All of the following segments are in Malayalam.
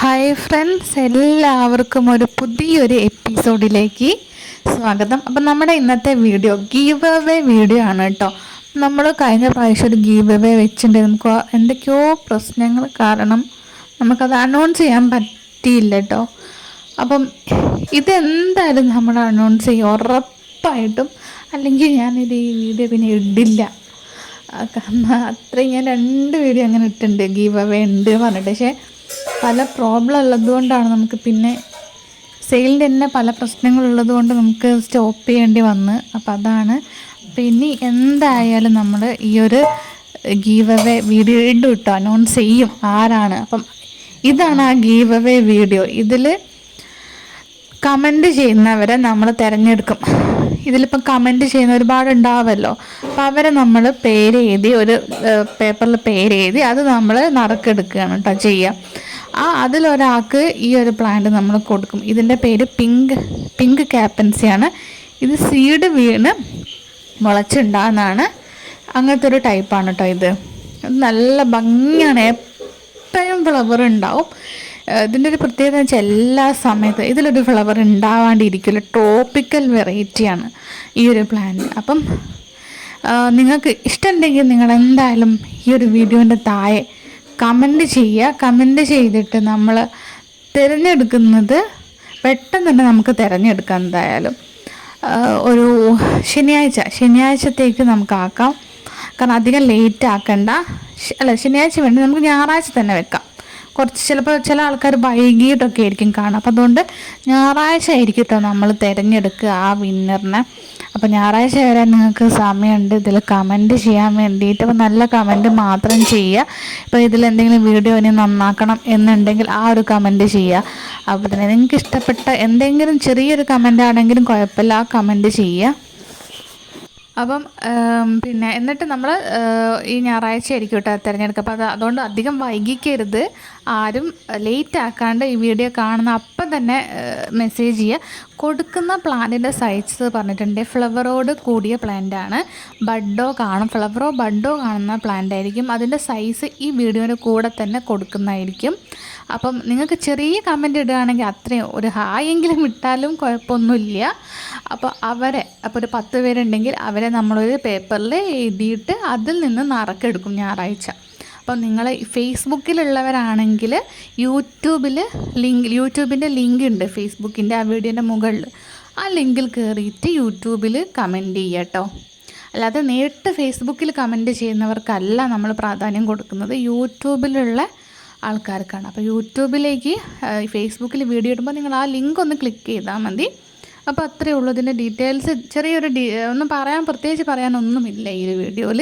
ഹായ് ഫ്രണ്ട്സ് എല്ലാവർക്കും ഒരു പുതിയൊരു എപ്പിസോഡിലേക്ക് സ്വാഗതം. അപ്പം നമ്മുടെ ഇന്നത്തെ വീഡിയോ ഗീവ് അവേ വീഡിയോ ആണ് കേട്ടോ. നമ്മൾ കഴിഞ്ഞ പ്രാവശ്യം ഒരു ഗീവ് അവേ വെച്ചിട്ടുണ്ട് നമുക്ക് എന്തൊക്കെയോ പ്രശ്നങ്ങൾ കാരണം നമുക്കത് അനൗൺസ് ചെയ്യാൻ പറ്റിയില്ല കേട്ടോ. അപ്പം ഇതെന്തായാലും നമ്മൾ അനൗൺസ് ചെയ്യും. ഉറപ്പായിട്ടും. അല്ലെങ്കിൽ ഞാനിത് ഈ വീഡിയോ പിന്നെ ഇടില്ല. കാരണം അത്രയും ഞാൻ രണ്ട് വീഡിയോ അങ്ങനെ ഇട്ടിട്ടുണ്ട്. ഗീവ് അവേ ഉണ്ട് പറഞ്ഞിട്ട്. പക്ഷേ പല പ്രോബ്ലം ഉള്ളതുകൊണ്ടാണ് നമുക്ക് പിന്നെ സെയിലിന്റെ തന്നെ പല പ്രശ്നങ്ങളുള്ളത് കൊണ്ട് നമുക്ക് സ്റ്റോപ്പ് ചെയ്യേണ്ടി വന്ന്. അപ്പം അതാണ്. അപ്പം ഇനി എന്തായാലും നമ്മൾ ഈ ഒരു ഗീവ് അവേ വീഡിയോ വീണ്ടും ഇട്ടോ? അനൗൺസ് ചെയ്യും ആരാണ്. അപ്പം ഇതാണ് ആ ഗീവ് അവേ വീഡിയോ ഇതിൽ കമന്റ് ചെയ്യുന്നവരെ നമ്മൾ തിരഞ്ഞെടുക്കും. ഇതിലിപ്പം കമന്റ് ചെയ്യുന്ന ഒരുപാട് ഉണ്ടാവുമല്ലോ അപ്പം അവരെ നമ്മൾ പേര് എഴുതി ഒരു പേപ്പറിൽ പേര് എഴുതി അത് നമ്മൾ നറുക്കെടുക്കുകയാണ് കേട്ടോ ചെയ്യുക. ആ അതിലൊരാൾക്ക് ഈ ഒരു പ്ലാന്റ് നമ്മൾ കൊടുക്കും. ഇതിന്റെ പേര് പിങ്ക് പിങ്ക് ക്യാപ്പൻസിയാണ് ഇത് സീഡ് വീണ് മുളച്ചുണ്ടാകുന്നതാണ് അങ്ങനത്തെ ഒരു ടൈപ്പാണ് കേട്ടോ ഇത്. നല്ല ഭംഗിയാണ്. എപ്പോഴും ഫ്ലവർ ഉണ്ടാവും. ഇതിന്റെ ഒരു പ്രത്യേകത വെച്ചാൽ എല്ലാ സമയത്തും ഇതിലൊരു ഫ്ലവർ ഉണ്ടാവാണ്ടിരിക്കില്ല ട്രോപ്പിക്കൽ വെറൈറ്റിയാണ് ഈ ഒരു പ്ലാന്റ് അപ്പം നിങ്ങൾക്ക് ഇഷ്ടമുണ്ടെങ്കിൽ നിങ്ങൾ എന്തായാലും ഈ ഒരു വീഡിയോന്റെ താഴെ കമന്റ് ചെയ്യുക. കമന്റ് ചെയ്തിട്ട് നമ്മൾ തിരഞ്ഞെടുക്കുന്നത് പെട്ടെന്ന് തന്നെ നമുക്ക് തിരഞ്ഞെടുക്കാം എന്തായാലും. ഒരു ശനിയാഴ്ച. ശനിയാഴ്ചത്തേക്ക് നമുക്ക് ആക്കാം. കാരണം അധികം ലേറ്റ് ആക്കണ്ട. അല്ല ശനിയാഴ്ച വേണ്ടി നമുക്ക് ഞായറാഴ്ച തന്നെ വെക്കാം. കുറച്ച് ചിലപ്പോൾ ചില ആൾക്കാർ വൈകിട്ടൊക്കെ ആയിരിക്കും കാണുക. അപ്പോൾ അതുകൊണ്ട് ഞായറാഴ്ച ആയിരിക്കും കേട്ടോ നമ്മൾ തിരഞ്ഞെടുക്കുക ആ വിന്നറിനെ. അപ്പോൾ ഞായറാഴ്ച വരെ നിങ്ങൾക്ക് സമയമുണ്ട്. ഇതിൽ കമന്റ് ചെയ്യാൻ വേണ്ടിയിട്ട്. അപ്പോൾ നല്ല കമന്റ് മാത്രം ചെയ്യുക. ഇപ്പോൾ ഇതിൽ എന്തെങ്കിലും വീഡിയോ ഇനി നന്നാക്കണം എന്നുണ്ടെങ്കിൽ ആ ഒരു കമന്റ് ചെയ്യുക. അപ്പോൾ തന്നെ നിങ്ങൾക്ക് ഇഷ്ടപ്പെട്ട എന്തെങ്കിലും ചെറിയൊരു കമന്റ് ആണെങ്കിലും കുഴപ്പമില്ല. ആ കമന്റ് ചെയ്യുക. അപ്പം പിന്നെ എന്നിട്ട് നമ്മൾ ഈ ഞായറാഴ്ച ആയിരിക്കും കേട്ടോ തിരഞ്ഞെടുക്കുക അപ്പോൾ അത് അതുകൊണ്ട് അധികം വൈകിക്കരുത്. ആരും ലേറ്റ് ആക്കാണ്ട് ഈ വീഡിയോ കാണുന്ന അപ്പം തന്നെ മെസ്സേജ് ചെയ്യുക. കൊടുക്കുന്ന പ്ലാന്റിന്റെ സൈസ് പറഞ്ഞിട്ടുണ്ട്. ഫ്ലവറോട് കൂടിയ പ്ലാന്റാണ് ബഡോ കാണും. ഫ്ലവറോ ബഡോ കാണുന്ന പ്ലാന്റ് ആയിരിക്കും. അതിന്റെ സൈസ് ഈ വീഡിയോയുടെ കൂടെ തന്നെ കൊടുക്കുന്നതായിരിക്കും. അപ്പം നിങ്ങൾക്ക് ചെറിയ കമന്റ് ഇടുകയാണെങ്കിൽ അത്രയും ഒരു ഹായെങ്കിലും ഇട്ടാലും കുഴപ്പമൊന്നുമില്ല. അപ്പോൾ അവരെ അപ്പോൾ ഒരു പത്ത് പേരുണ്ടെങ്കിൽ അവരെ നമ്മളൊരു പേപ്പറിൽ എഴുതിയിട്ട് അതിൽ നിന്ന് നറക്കെടുക്കും ഞായറാഴ്ച. അപ്പം നിങ്ങൾ ഫേസ്ബുക്കിലുള്ളവരാണെങ്കിൽ യൂട്യൂബിൽ ലിങ്ക് യൂട്യൂബിന്റെ ലിങ്ക് ഉണ്ട് ഫേസ്ബുക്കിന്റെ ആ വീഡിയോന്റെ മുകളിൽ. ആ ലിങ്കിൽ കയറിയിട്ട് യൂട്യൂബിൽ കമന്റ് ചെയ്യുക കേട്ടോ അല്ലാതെ നേരിട്ട് ഫേസ്ബുക്കിൽ കമന്റ് ചെയ്യുന്നവർക്കല്ല നമ്മൾ പ്രാധാന്യം കൊടുക്കുന്നത്. യൂട്യൂബിലുള്ള ആൾക്കാർക്കാണ്. അപ്പോൾ യൂട്യൂബിലേക്ക് ഫേസ്ബുക്കിൽ വീഡിയോ ഇടുമ്പോൾ നിങ്ങൾ ആ ലിങ്ക് ഒന്ന് ക്ലിക്ക് ചെയ്താൽ മതി. അപ്പോൾ അത്രയേ ഉള്ളൂ ഇതിന്റെ ഡീറ്റെയിൽസ് ചെറിയൊരു ഡീ ഒന്നും പറയാൻ പ്രത്യേകിച്ച് പറയാനൊന്നുമില്ല ഈ ഒരു വീഡിയോയിൽ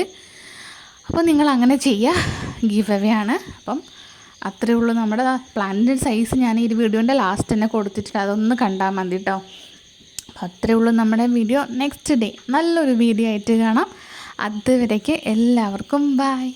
അപ്പോൾ നിങ്ങൾ അങ്ങനെ ചെയ്യുക ഗീവ് അവേ ആണ്. അപ്പം അത്രയേ ഉള്ളൂ നമ്മുടെ പ്ലാനിന്റെ സൈസ് ഞാൻ ഈ വീഡിയോന്റെ ലാസ്റ്റ് തന്നെ കൊടുത്തിട്ടുണ്ട്. അതൊന്ന് കണ്ടാൽ മതി കേട്ടോ അപ്പോൾ അത്രയേ ഉള്ളൂ നമ്മുടെ വീഡിയോ നെക്സ്റ്റ് ഡേ നല്ലൊരു വീഡിയോ ആയിട്ട് കാണാം. അതുവരേക്ക് എല്ലാവർക്കും ബായ്